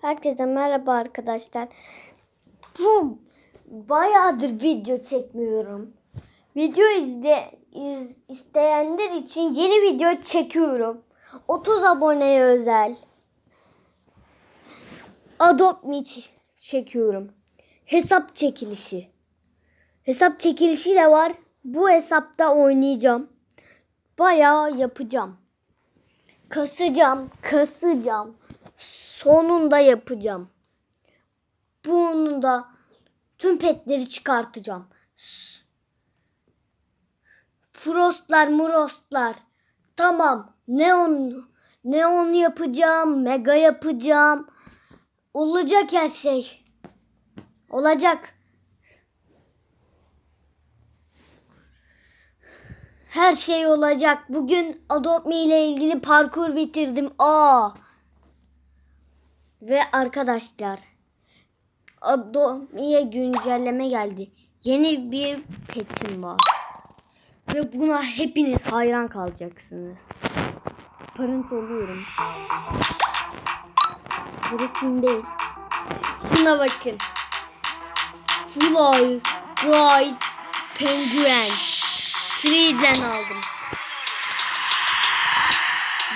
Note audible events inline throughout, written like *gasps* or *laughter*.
Herkese merhaba arkadaşlar. Bu bayağıdır video çekmiyorum. Video izle iz, isteyenler için yeni video çekiyorum. 30 aboneye özel. Adopt Me çekiyorum. Hesap çekilişi. Hesap çekilişi de var. Bu hesapta oynayacağım. Bayağı yapacağım. Kasacağım, kasacağım. Sonunda yapacağım. Bunu da tüm petleri çıkartacağım. Frostlar, murostlar. Tamam. Neon, neon yapacağım, mega yapacağım. Olacak her şey. Olacak. Her şey olacak. Bugün Adopt Me ile ilgili parkur bitirdim. Aa. Ve arkadaşlar Adopt Me'ye güncelleme geldi. Yeni bir petim var. Ve buna hepiniz hayran kalacaksınız. Parant oluyorum. Griffin değil. Şuna bakın. Fly, Bright, Penguin. Freezen aldım.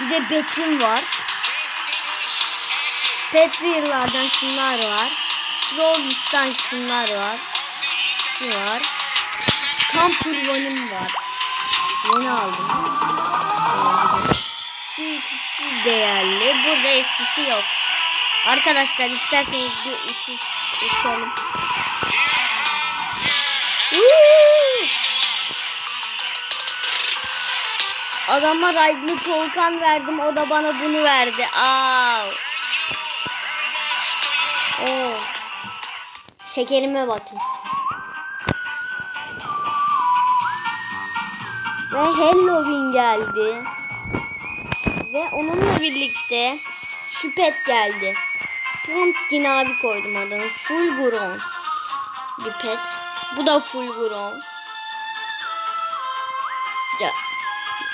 Bir de Betim var. Petwear'lardan şunlar var. Trollis'tan şunlar var. Şu var. Kamp kurbanım var. Yeni aldım. Şu ikisi değerli. Burada eskisi yok. Arkadaşlar isterseniz bir uçuş uçalım. Adama Raydlı Tolkan verdim. O da bana bunu verdi. Aa. Oo. Şekerime bakın. Ve Halloween geldi. Ve onunla birlikte şu pet geldi. Pumpkin abi koydum adını. Full grown bir. Bu da full grown. Ya,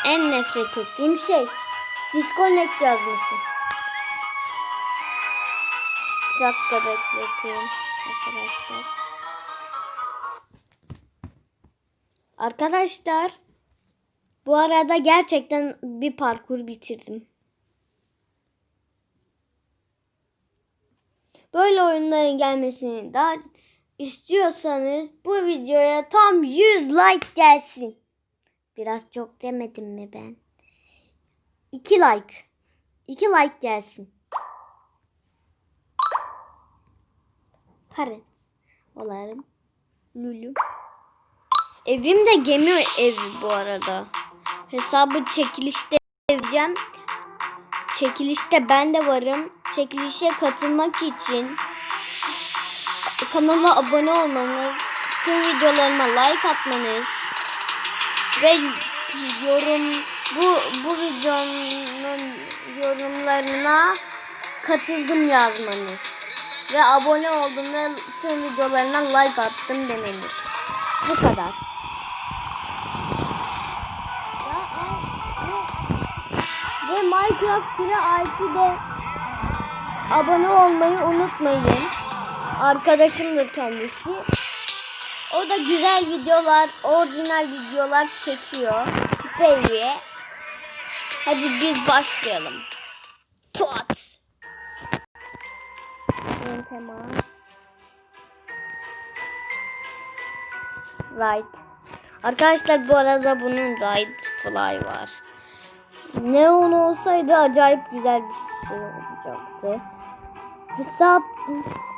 en nefret ettiğim şey disconnect yazması. Dakika bekletiyorum arkadaşlar. Arkadaşlar bu arada gerçekten bir parkur bitirdim. Böyle oyunların gelmesini daha istiyorsanız bu videoya tam 100 like gelsin. Biraz çok demedim mi ben? 2 like. 2 like gelsin. Paret. Olarım. Lulu. Evim de gemi evi bu arada. Hesabı çekilişte edeceğim. Çekilişte ben de varım. Çekilişe katılmak için kanala abone olmanız, tüm videolarıma like atmanız ve yorum bu bu videonun yorumlarına katıldım yazmanız ve abone oldum ve tüm videolarına like attım demeniz. Bu kadar. Ve Minecraft Kira IP'de abone olmayı unutmayın. Arkadaşımdır kendisi. O da güzel videolar, orijinal videolar çekiyor. Seviye. Hadi biz başlayalım. Pot. Yöntema. Right. Arkadaşlar bu arada bunun Right Fly var. Neon olsaydı acayip güzel bir şey olacaktı. Hesap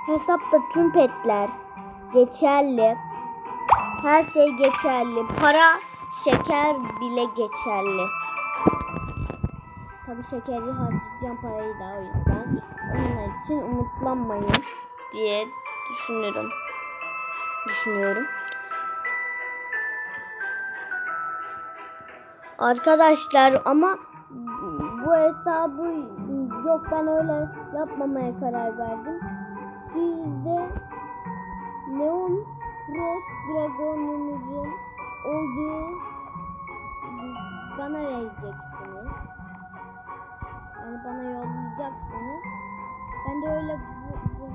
hesapta tüm petler geçerli. Her şey geçerli. Para, şeker bile geçerli. Tabii şekeri harcayacağım parayı da o yüzden. Onun için umutlanmayın diye düşünürüm. Düşünüyorum. Arkadaşlar ama bu hesabı yok ben öyle yapmamaya karar verdim. Siz de Neon Frost Dragon'unuzun olduğu bana vereceksiniz. Yani bana yollayacaksınız. Ben de öyle bu, bu.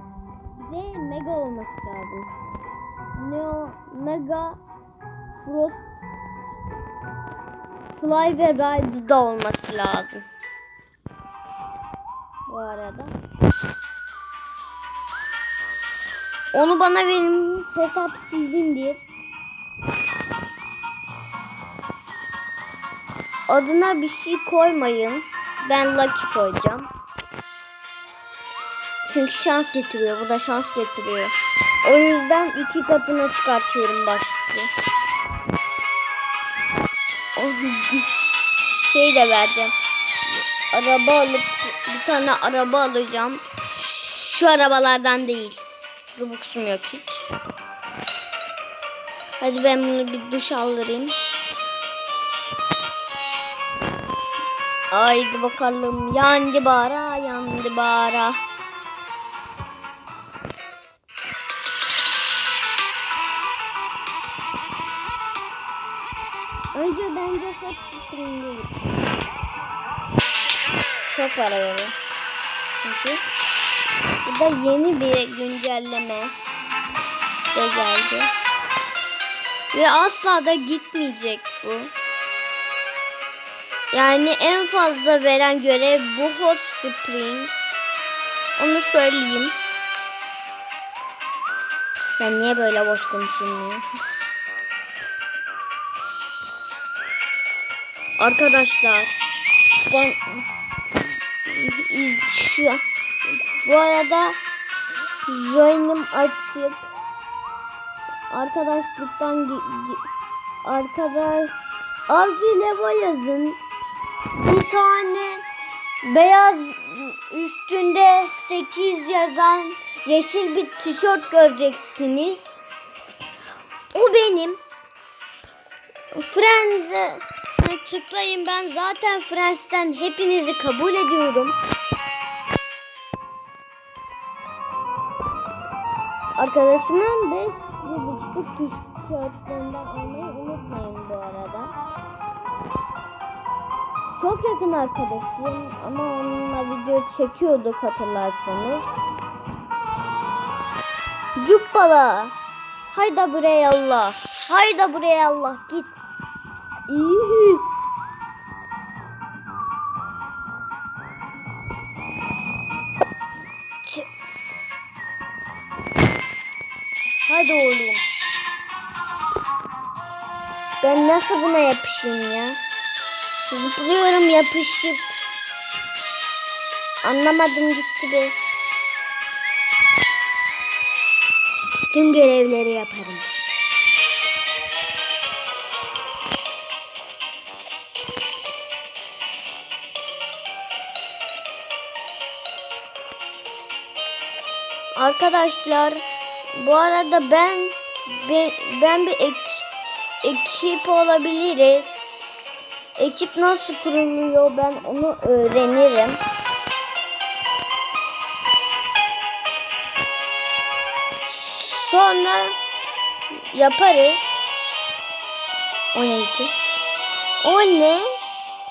Bir de mega olması lazım. Neo Mega Frost Fly ve Ride da olması lazım. Bu arada. Onu bana verin. Hesap sizindir. Adına bir şey koymayın. Ben Lucky koyacağım. Çünkü şans getiriyor. Bu da şans getiriyor. O yüzden iki katına çıkartıyorum başlığı. *laughs* Şey de vereceğim. Araba alıp bir tane araba alacağım. Şu arabalardan değil. Robux'um yok hiç. Hadi ben bunu bir duş aldırayım. Haydi bakalım. Yandı bara, yandı bara. Önce bence hep spring'e Çok para veriyor. Çünkü bu da yeni bir güncelleme de geldi. Ve asla da gitmeyecek bu. Yani en fazla veren görev bu Hot Spring. Onu söyleyeyim. Ben niye böyle boş konuşuyorum? Arkadaşlar ben şu bu arada join'im açık. Arkadaşlıktan arkadaş avcı level yazın. Bir tane beyaz üstünde 8 yazan yeşil bir tişört göreceksiniz. O benim. Friends tıklayın ben zaten Friends'ten hepinizi kabul ediyorum. Arkadaşımın 5 yıllık tişörtlerinden almayı unutmayın bu arada. Çok yakın arkadaşım ama onunla video çekiyorduk hatırlarsanız. Cuppala. Hayda buraya Allah. Hayda buraya Allah git. İyi. Hadi oğlum. Ben nasıl buna yapışayım ya? Zıplıyorum yapışıp. Anlamadım gitti be. Tüm görevleri yaparım. Arkadaşlar bu arada ben ben, ben bir ek, ekip olabiliriz. Ekip nasıl kuruluyor ben onu öğrenirim. Sonra yaparız. O ne ki? O ne?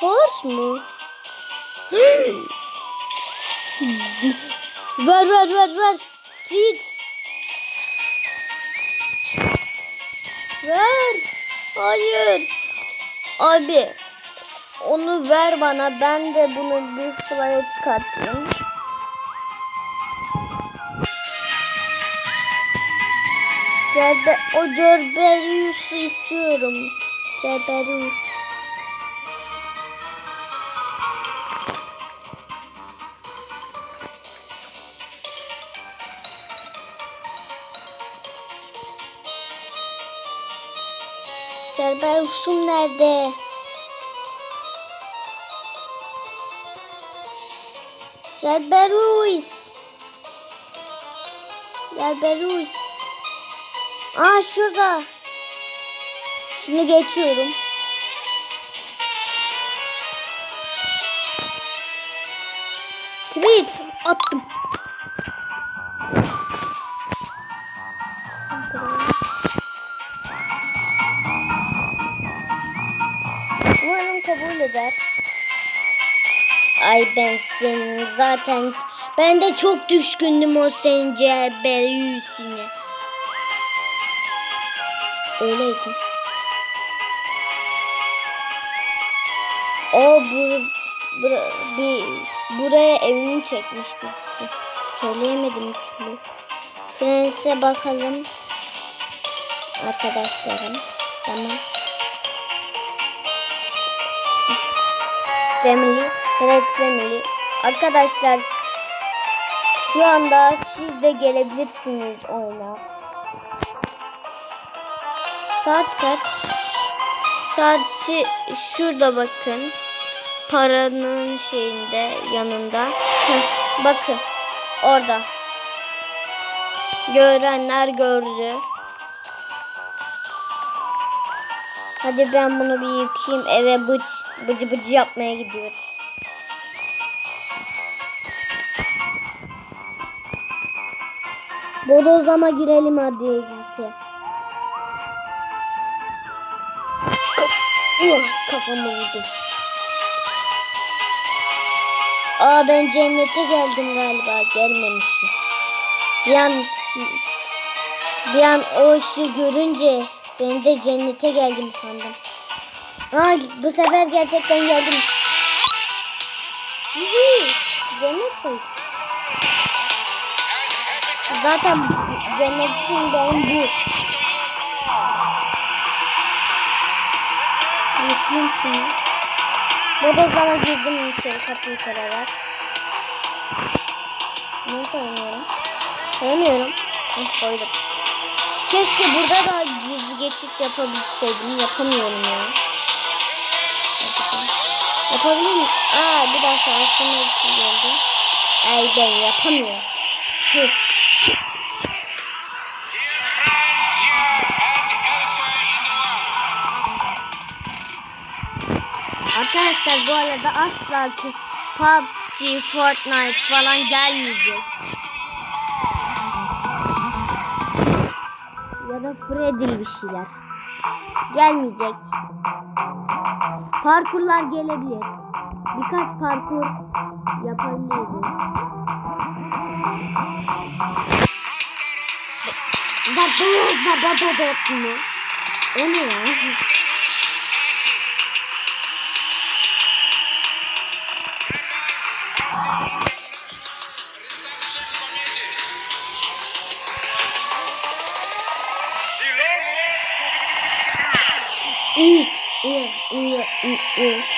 Horse mu? *gasps* ver ver ver ver. Git. Ver. Hayır. Abi. Onu ver bana. Ben de bunu bir sıraya çıkartayım. Cerbe o Cerberius'u istiyorum. Cerberius. Cerberius'um nerede? Cerberus. Cerberus. Aa şurada. Şunu geçiyorum. Crit attım. Umarım kabul eder. Ay ben senin zaten Ben de çok düşkündüm o sence büyüsüne. Öyleydim. O bu, bura- bir, buraya evini çekmiş birisi. Söyleyemedim türlü. Friends'e bakalım. Arkadaşlarım. Tamam. Family. Red Family. Arkadaşlar şu anda siz de gelebilirsiniz oyuna. Saat kaç? Saati şurada bakın. Paranın şeyinde yanında. Bakın. Orada. Görenler gördü. Hadi ben bunu bir yıkayayım. Eve bıç, bıcı bıcı yapmaya gidiyoruz. Bodozlama girelim hadi kafamı vurdum. Aa ben cennete geldim galiba gelmemişim. Bir an bir an o ışığı görünce ben de cennete geldim sandım. Aa bu sefer gerçekten geldim. Cennet mi? Zaten cennetin ben bu. Yıkayım şunu. Bodozlama girdim içeri kapıyı kırarak. Ne koymuyorum? Koymuyorum. Heh, koydum. Keşke burada da gizli geçit yapabilseydim. Yapamıyorum ya. Yapabilir miyim? Aa bir dakika aklıma bir şey geldi. Ay ben yapamıyorum. Tüh. Arkadaşlar bu arada asla ki PUBG, Fortnite falan gelmeyecek. Ya da Freddy bir şeyler. Gelmeyecek. Parkurlar gelebilir. Birkaç parkur yapabiliriz. Zabaya zabadodot mu? O ne ya? İyi, iyi, iyi, iyi, iyi.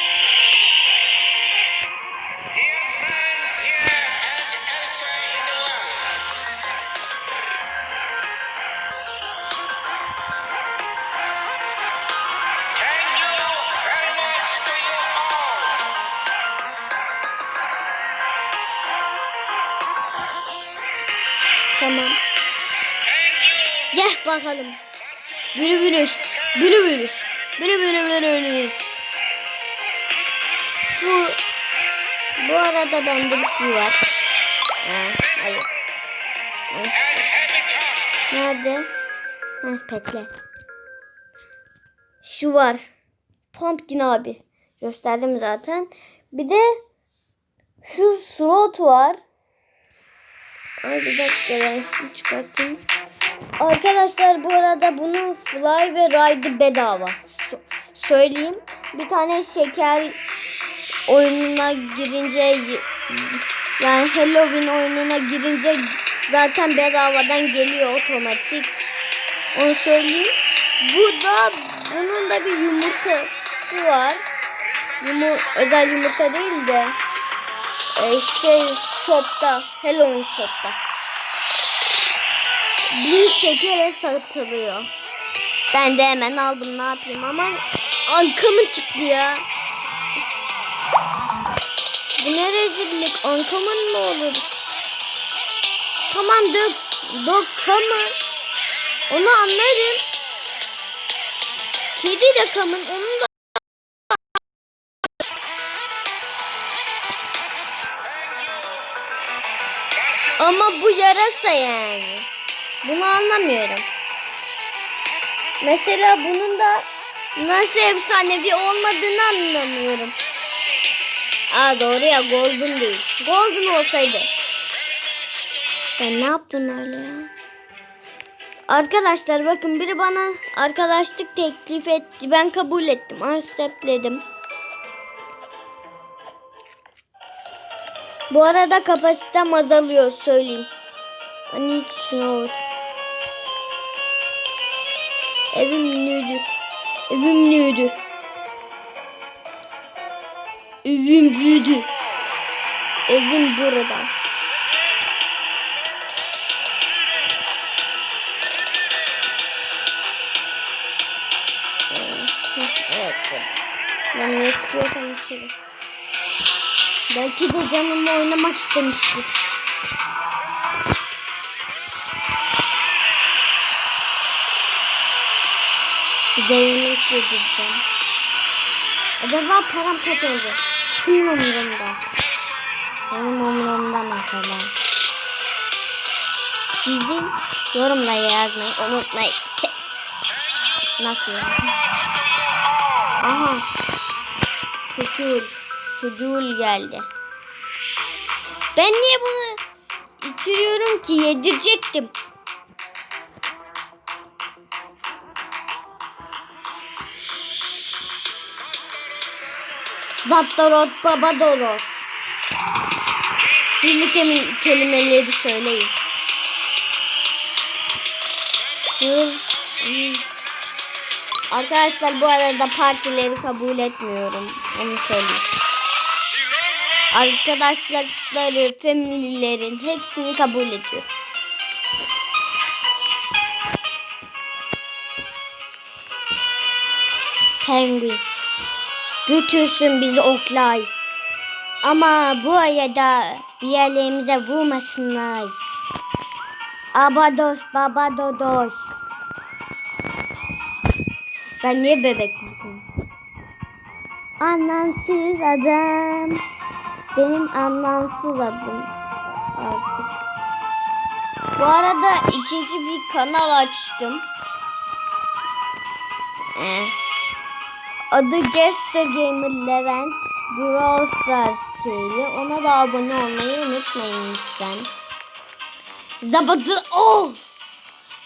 Tamam. Gel bakalım. Bürü. Bürü bürü. Bürü bürü bürü bürü. Bu bu arada bende bir şey var. Ha, hayır. Nerede? Heh, petler. Şu var. Pumpkin abi. Gösterdim zaten. Bir de şu slot var. Ay bir dakika ben şunu çıkartayım. Arkadaşlar bu arada bunun Fly ve Ride'ı bedava. So- söyleyeyim. Bir tane şeker oyununa girince yani Halloween oyununa girince zaten bedavadan geliyor otomatik. Onu söyleyeyim. Bu da bunun da bir yumurtası var. Yumu, özel yumurta değil de e, şey shopta Halloween shopta. Bir şekere satılıyor. Ben de hemen aldım ne yapayım ama ankamın çıktı ya. Bu ne rezillik ankamın mı olur? Tamam dök, dök kamın. Onu anlarım. Kedi de kamın onu da yarasa yani. Bunu anlamıyorum. Mesela bunun da nasıl efsanevi olmadığını anlamıyorum. Aa doğru ya golden değil. Golden olsaydı. Ben ne yaptım öyle ya? Arkadaşlar bakın biri bana arkadaşlık teklif etti. Ben kabul ettim. Acceptledim. Bu arada kapasitem azalıyor söyleyeyim. Hiç şunu olur. Evim nüydü. Evim nüydü. Evim büyüdü. Evim burada. Evet. Ben ne çıkıyorsam içeri. Belki de canımla oynamak istemiştir. Değerli yedireceğim. Acaba param kaç oldu? Kimin umurumda? Benim umurumda mesela. Sizin yorumla yazmayı unutmayın. Nasıl? Aha. Fucul. Fucul geldi. Ben niye bunu içiriyorum ki? Yedirecektim. Zaptorot Babadoros. Sihirli kelimeleri söyleyin. Arkadaşlar bu arada partileri kabul etmiyorum. Onu söyleyeyim. Arkadaşlıkları, familylerin hepsini kabul ediyor. Penguin. Götürsün bizi Oklay. Ama bu arada bir yerlerimize vurmasınlar. Abados, babadodos. Ben niye bebek miyim? Anlamsız adam. Benim anlamsız adım. Bu arada ikinci bir kanal açtım. Ee, adı Jester Gamer Levent Brawl Stars şeyli. Ona da abone olmayı unutmayın lütfen. Zabadı of!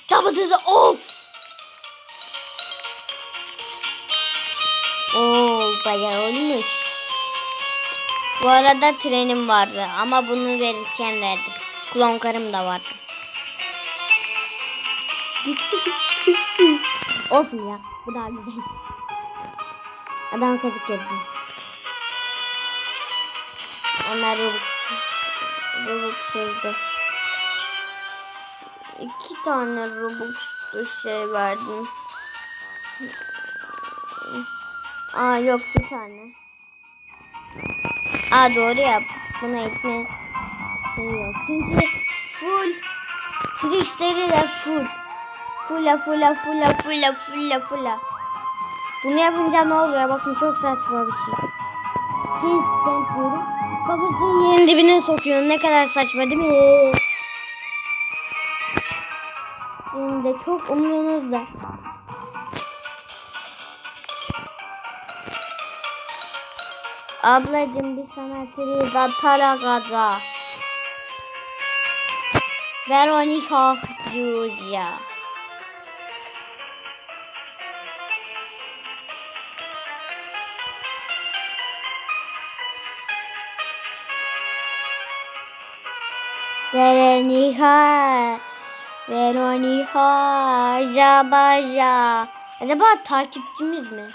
Zabadı of! Oo bayağı olmuş. Bu arada trenim vardı ama bunu verirken verdim. Klon karım da vardı. Olsun ya. Bu daha güzel. Adam kazık yedim. Onlar Robux. Robux sözde. İki tane Robux şey verdim. Aa yok bir tane. Aa doğru yap. Buna etme şey yok. Çünkü full Trixleri de full. Fulla fulla fulla fulla fulla fulla. Bunu yapınca ne oluyor? Bakın çok saçma bir şey. Instant diyorum. Kafasını yerin dibine sokuyor. Ne kadar saçma değil mi? Benim de çok umurunuzda. Ablacım bir sana triz atara gaza. Veronica Giulia. Veronica. Veronica. Jabaja. Acaba takipçimiz mi?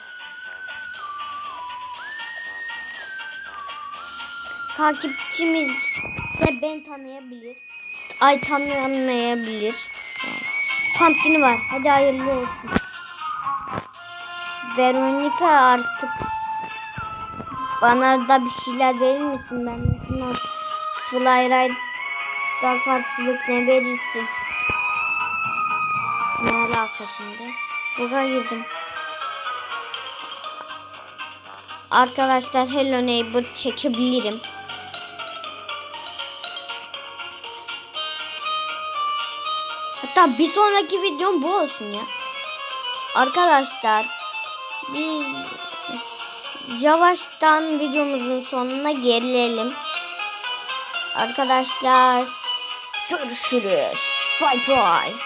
takipçimiz de ben tanıyabilir. Ay tanıyamayabilir. Pumpkin'i var. Hadi hayırlı olsun. Veronica artık bana da bir şeyler verir misin? Ben Flyride'da karşılık ne verirsin? Ne alaka şimdi? Buraya girdim. Arkadaşlar Hello Neighbor çekebilirim. Hatta bir sonraki videom bu olsun ya. Arkadaşlar biz yavaştan videomuzun sonuna gelelim. Arkadaşlar Good for this. Bye bye.